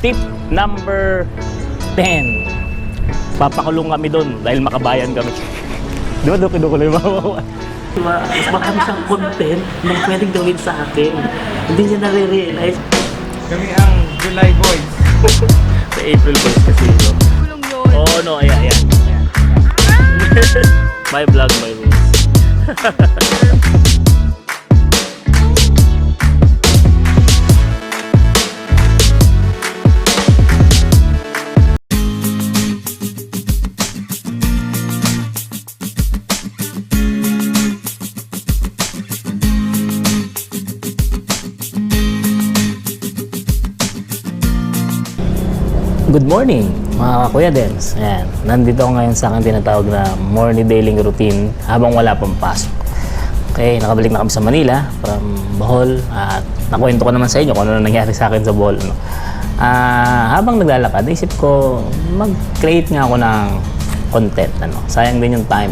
Tip number 10. Papakulong kami doon dahil makabayan kami. Di ba doon kinukulo yung mga Diba? Mas marami siyang content na pwedeng gawin sa akin. Hindi niya nare-realize. Kami ang July Boys. Sa April Boys kasi ito. Oo, oh, no, ayan, ayan. ayan. my vlog, my rules. Good morning, mga Kuya Dens. Ayan, nandito ako ngayon sa aking tinatawag na morning daily routine habang wala pang pasok. Okay, nakabalik na kami sa Manila from Bohol at nakwento ko naman sa inyo kung ano na nangyari sa akin sa Bohol. No? Ah, habang naglalakad, isip ko mag-create nga ako ng content. Ano? Sayang din yung time.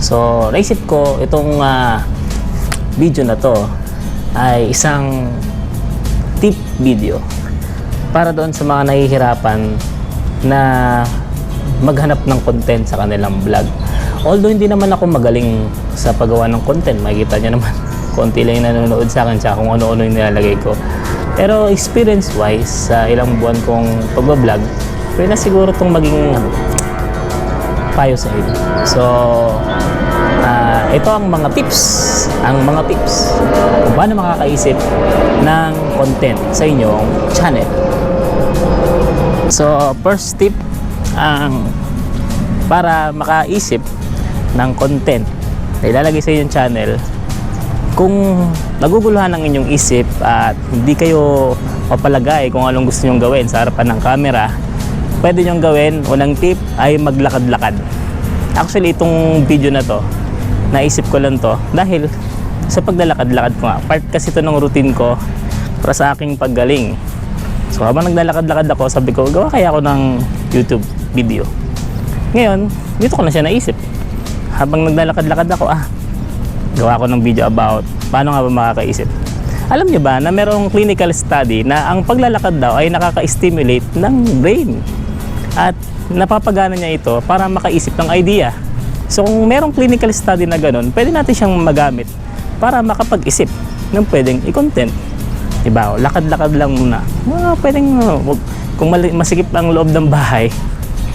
So, naisip ko itong ah, video na to ay isang tip video para doon sa mga nahihirapan na maghanap ng content sa kanilang vlog. Although hindi naman ako magaling sa paggawa ng content, makikita niyo naman konti lang yung nanonood sa akin tsaka kung ano-ano yung nilalagay ko. Pero experience-wise, sa ilang buwan kong pagbablog, pwede na siguro itong maging ano, payo sa inyo. So, ah, ito ang mga tips, ang mga tips kung paano makakaisip ng content sa inyong channel. So, first tip ang para makaisip ng content na ilalagay sa inyong channel kung naguguluhan ang inyong isip at hindi kayo mapalagay kung anong gusto nyong gawin sa harapan ng camera, pwede nyong gawin, unang tip ay maglakad-lakad. Actually, itong video na to, naisip ko lang to dahil sa paglalakad-lakad ko nga. Part kasi ito ng routine ko para sa aking paggaling. So habang naglalakad-lakad ako, sabi ko, gawa kaya ako ng YouTube video. Ngayon, dito ko na siya naisip. Habang naglalakad-lakad ako, ah, gawa ko ng video about paano nga ba makakaisip. Alam niyo ba na merong clinical study na ang paglalakad daw ay nakaka-stimulate ng brain. At napapagana niya ito para makaisip ng idea. So kung merong clinical study na ganun, pwede natin siyang magamit para makapag-isip ng pwedeng i-content. Diba? Lakad-lakad lang muna. Ah, pwedeng, uh, wag- kung masikip ang loob ng bahay,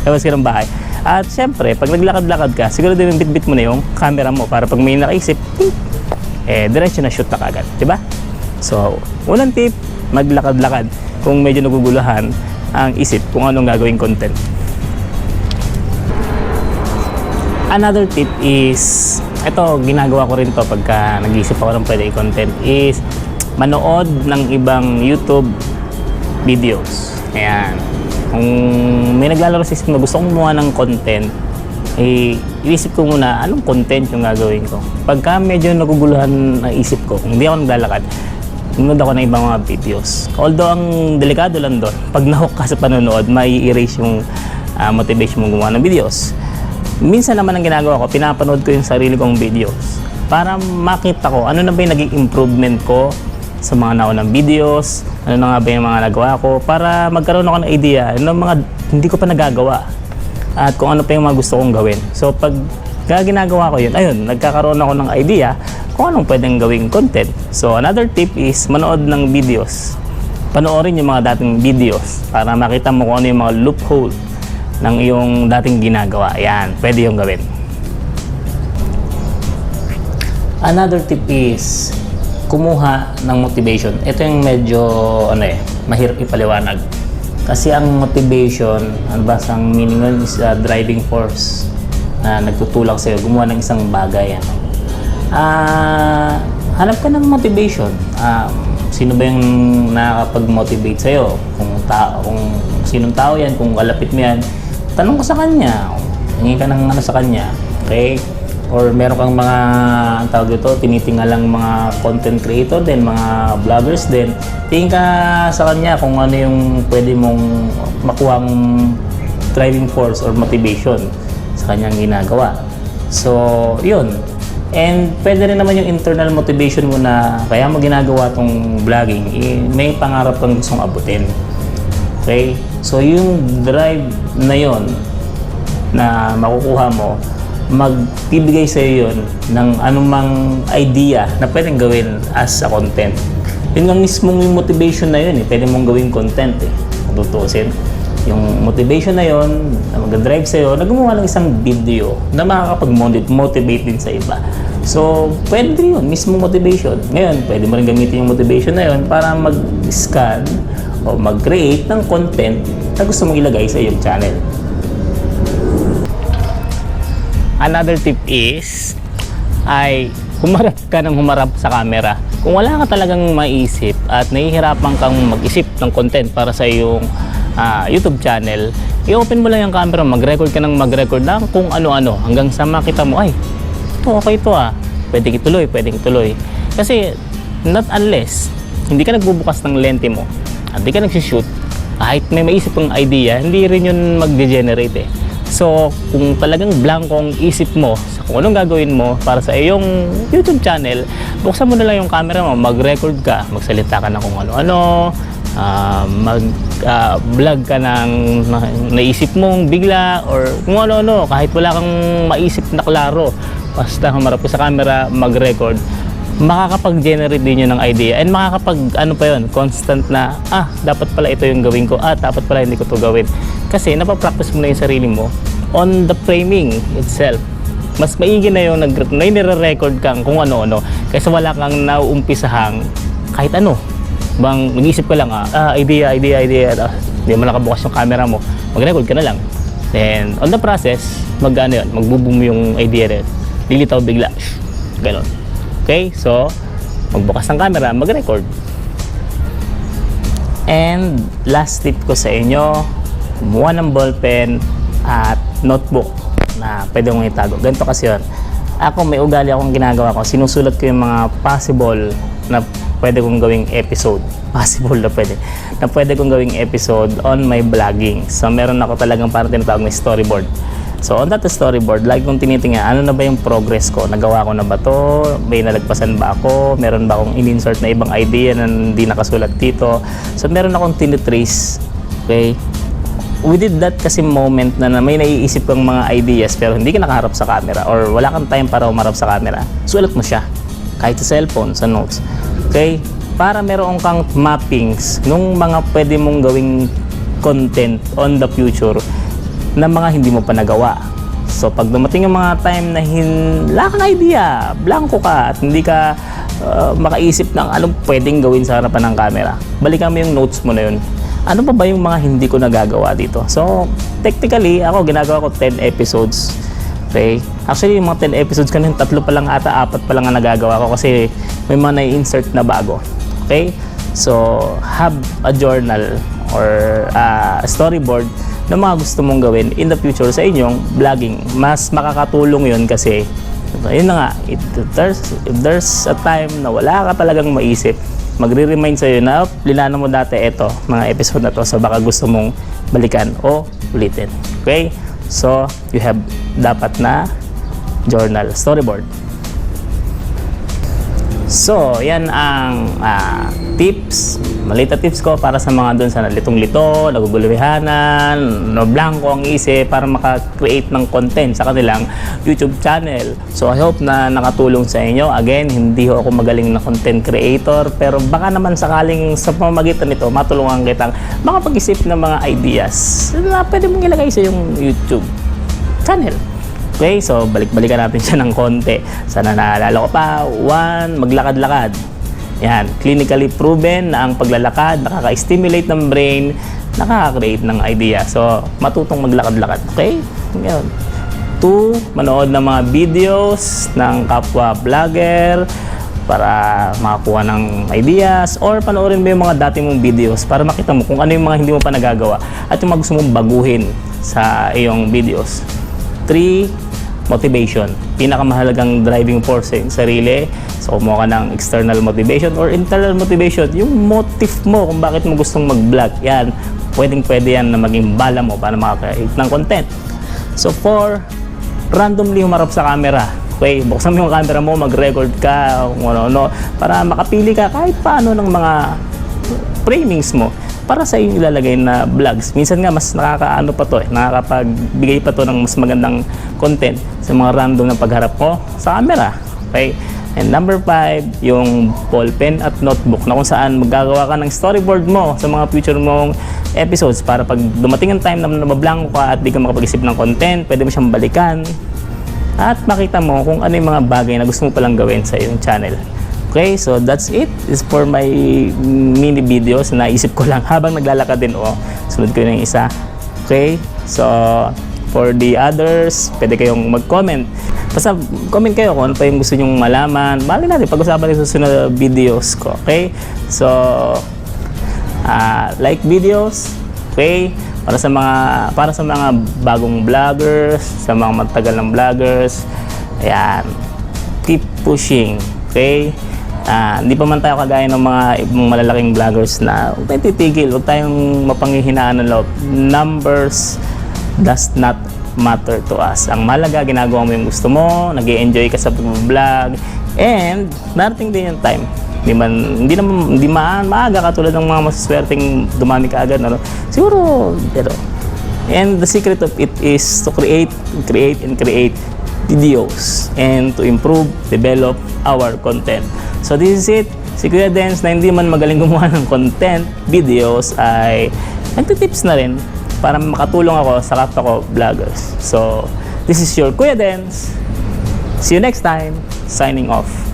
labas ka ng bahay. At syempre, pag naglakad-lakad ka, siguro din bit-bit mo na yung camera mo para pag may nakaisip, eh, diretso na shoot na kagad. Diba? So, unang tip, maglakad-lakad kung medyo naguguluhan ang isip kung anong gagawing content. Another tip is, ito, ginagawa ko rin to pagka nag-iisip ako ng pwede i-content is manood ng ibang YouTube videos. Ayan. Kung may naglalaro sa isip na gusto kong gumawa ng content, eh, inisip ko muna anong content yung gagawin ko. Pagka medyo naguguluhan ang isip ko, kung hindi ako naglalakad, nanonood ako ng ibang mga videos. Although ang delikado lang doon, pag nahook ka sa panonood, mai erase yung ah, motivation mo gumawa ng videos. Minsan naman ang ginagawa ko, pinapanood ko yung sarili kong videos para makita ko ano na ba yung naging improvement ko sa mga naunang videos, ano na nga ba yung mga nagawa ko para magkaroon ako ng idea ano mga hindi ko pa nagagawa at kung ano pa yung mga gusto kong gawin. So pag ginagawa ko yun, ayun, nagkakaroon ako ng idea kung anong pwedeng gawing content. So another tip is manood ng videos. Panoorin yung mga dating videos para makita mo kung ano yung mga loophole ng iyong dating ginagawa. Yan, pwede yung gawin. Another tip is kumuha ng motivation. Ito yung medyo ano eh, mahirap ipaliwanag. Kasi ang motivation, ano ba ang meaning nun is a driving force na nagtutulak sa'yo gumawa ng isang bagay. Ano. Ah, hanap ka ng motivation. Ah, sino ba yung nakakapag-motivate sa'yo? Kung, ta kung sinong tao yan, kung kalapit mo yan, tanong ka sa kanya. Hingi ka ng ano sa kanya. Okay? Or meron kang mga, ang tawag dito, tinitingal lang mga content creator din, mga vloggers din. Tingin ka sa kanya kung ano yung pwede mong makuhang driving force or motivation sa kanyang ginagawa. So, yun. And pwede rin naman yung internal motivation mo na kaya mo ginagawa tong vlogging, eh, may pangarap kang gustong abutin. Okay? So yung drive na yon na makukuha mo, magbibigay sa iyo yun ng anumang idea na pwedeng gawin as a content. Yun ang mismong yung motivation na yun eh. Pwede mong gawing content eh. Tutusin. Yung motivation na yun, na mag-drive sa'yo, na gumawa ng isang video na makakapag-motivate din sa iba. So, pwede yun, mismo motivation. Ngayon, pwede mo rin gamitin yung motivation na yun para mag-scan o mag-create ng content na gusto mong ilagay sa iyong channel. Another tip is ay humarap ka ng humarap sa camera. Kung wala ka talagang maisip at nahihirapan kang mag-isip ng content para sa iyong ah, YouTube channel, i-open mo lang yung camera, mag-record ka ng mag-record lang kung ano-ano hanggang sa makita mo, ay, ito okay ito ah. Pwede ituloy, pwede ituloy. Kasi not unless hindi ka nagbubukas ng lente mo hindi ka nagsishoot, kahit may maisip kang idea, hindi rin yun mag-degenerate eh. So, kung talagang blanco ang isip mo sa kung anong gagawin mo para sa iyong YouTube channel, buksan mo na lang yung camera mo, mag-record ka, magsalita ka na kung ano-ano, ah, mag-vlog ka ng na- naisip mong bigla or kung ano-ano, kahit wala kang maisip na klaro, basta humarap ka sa camera, mag-record, makakapag-generate din yun ng idea and makakapag ano pa yun, constant na ah, dapat pala ito yung gawin ko, ah, dapat pala hindi ko to gawin kasi napapractice mo na yung sarili mo on the framing itself. Mas maigi na yung nag na nire-record kang kung ano-ano kaysa wala kang nauumpisahang kahit ano. Bang nag-isip ka lang ah, ah idea, idea, idea ah, hindi mo nakabukas yung camera mo mag-record ka na lang. Then on the process mag ano yun, magbuboom yung idea rin. Lilitaw bigla. Ganon. Okay? So, magbukas ng camera, mag-record. And last tip ko sa inyo, kumuha ng ballpen at notebook na pwede mong itago. Ganito kasi yun. Ako may ugali akong ginagawa ko. Sinusulat ko yung mga possible na pwede kong gawing episode. Possible na pwede. Na pwede kong gawing episode on my vlogging. So meron ako talagang parang tinatawag na storyboard. So on that storyboard, lagi kong tinitingnan ano na ba yung progress ko? Nagawa ko na ba to? May nalagpasan ba ako? Meron ba akong in-insert na ibang idea na hindi nakasulat dito? So meron akong tinitrace. Okay? Did that kasi moment na, na may naiisip kang mga ideas pero hindi ka nakaharap sa camera or wala kang time para umarap sa camera. Sulat mo siya. Kahit sa cellphone, sa notes. Okay? Para meron kang mappings nung mga pwede mong gawing content on the future na mga hindi mo pa nagawa. So pag dumating yung mga time na wala kang idea, blanco ka at hindi ka uh, makaisip ng anong pwedeng gawin sa harapan ng camera, balikan mo yung notes mo na yun. Ano pa ba yung mga hindi ko nagagawa dito? So, technically, ako ginagawa ko 10 episodes. Okay? Actually, yung mga 10 episodes kanina, tatlo pa lang ata, apat pa lang ang nagagawa ko kasi may mga na-insert na bago. Okay? So, have a journal or uh, storyboard na mga gusto mong gawin in the future sa inyong vlogging. Mas makakatulong yun kasi yun na nga, if there's, if there's a time na wala ka talagang maisip, magre-remind sa'yo na, "Oh, linano mo dati ito, mga episode na to, so baka gusto mong balikan o ulitin. Okay? So, you have dapat na journal, storyboard. So, yan ang ah, tips, malita tips ko para sa mga doon sa nalitong-lito, naguguluhanan, no blanco ang isip para maka-create ng content sa kanilang YouTube channel. So, I hope na nakatulong sa inyo. Again, hindi ho ako magaling na content creator, pero baka naman sakaling sa pamamagitan nito, matulungan kitang makapag-isip ng mga ideas na pwede mong ilagay sa yung YouTube channel. Okay, so balik-balikan natin siya ng konti. Sana naalala ko pa. One, maglakad-lakad. Yan, clinically proven na ang paglalakad nakaka-stimulate ng brain, nakaka-create ng idea. So, matutong maglakad-lakad. Okay? Yan. Two, manood ng mga videos ng kapwa vlogger para makakuha ng ideas or panoorin mo yung mga dati mong videos para makita mo kung ano yung mga hindi mo pa nagagawa at yung mga gusto mong baguhin sa iyong videos. 3. Motivation. Pinakamahalagang driving force iyong sarili. So, kumuha ka ng external motivation or internal motivation. Yung motive mo kung bakit mo gustong mag-vlog. Yan. Pwedeng pwede yan na maging bala mo para makakreate ng content. So, 4. Randomly humarap sa camera. Okay, buksan mo yung camera mo, mag-record ka, kung ano-ano, para makapili ka kahit paano ng mga framings mo para sa iyo ilalagay na vlogs. Minsan nga mas nakakaano pa to eh, nakakapagbigay pa to ng mas magandang content sa mga random na pagharap ko sa camera. Okay? And number five, yung ball pen at notebook na kung saan magagawa ka ng storyboard mo sa mga future mong episodes para pag dumating ang time na nabablanko ka at di ka makapag-isip ng content, pwede mo siyang balikan at makita mo kung ano yung mga bagay na gusto mo palang gawin sa iyong channel. Okay, so that's it. It's for my mini videos na naisip ko lang habang naglalakad din o sunod ko yung isa. Okay, so for the others, pwede kayong mag-comment. Basta comment kayo kung ano pa yung gusto nyong malaman. Mali natin pag-usapan sa susunod na videos ko. Okay, so ah, like videos, okay? Para sa mga para sa mga bagong vloggers, sa mga matagal ng vloggers. Ayan. Keep pushing, okay? Ah, hindi pa man tayo kagaya ng mga ibang malalaking vloggers na huwag tayong titigil, huwag tayong mapanghihinaan ng loob. Numbers does not matter to us. Ang malaga, ginagawa mo yung gusto mo, nag enjoy ka sa vlog, and darating din yung time. Hindi man, hindi naman, hindi man maaga katulad ng mga masaswerteng dumami ka agad. Ano? Siguro, pero, and the secret of it is to create, create, and create videos and to improve, develop our content. So this is it. Si Kuya Dance na hindi man magaling gumawa ng content, videos, ay nagtitips na rin para makatulong ako sa kapwa ko vloggers. So, this is your Kuya Dance. See you next time. Signing off.